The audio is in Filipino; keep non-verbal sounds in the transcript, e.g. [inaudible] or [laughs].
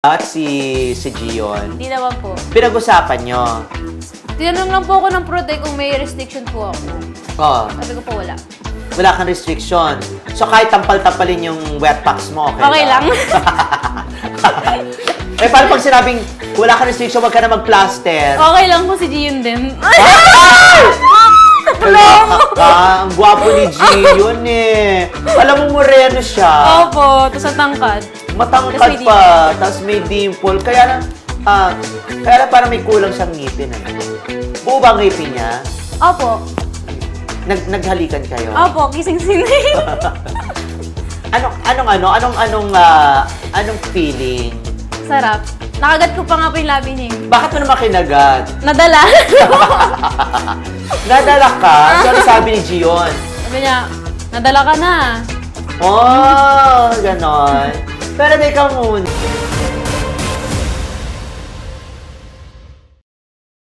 At si, si Gion, Hindi naman po. pinag-usapan nyo. Tinanong lang po ako ng prote kung may restriction po ako. Oh, Sabi ko po wala. wala kang restriction. So kahit tampal-tapalin yung wet packs mo, okay, Okay lang. [laughs] [laughs] eh, paano pag sinabing wala kang restriction, wag ka na mag-plaster? okay lang po si Gion din. [laughs] Ka. Ang gwapo ni Gion eh. Alam mo, moreno siya. Opo, tapos ang tangkad. Matangkad may pa. Tapos may dimple. Kaya na, ah, kaya na parang may kulang siyang ngipin. Ano? Buo ba ang ngipin niya? Opo. Nag, naghalikan kayo? Opo, kissing scene. [laughs] Anong, anong, ano? Anong, anong, ah, anong feeling? Sarap. Nakagat ko pa nga po yung labi niya. eh. Bakit mo naman kinagat? Nadala. [laughs] Nadala ka? So, ano [laughs] sabi ni Gion? Sabi niya, nadala ka na. Oh, ganon. Espera aí, calma,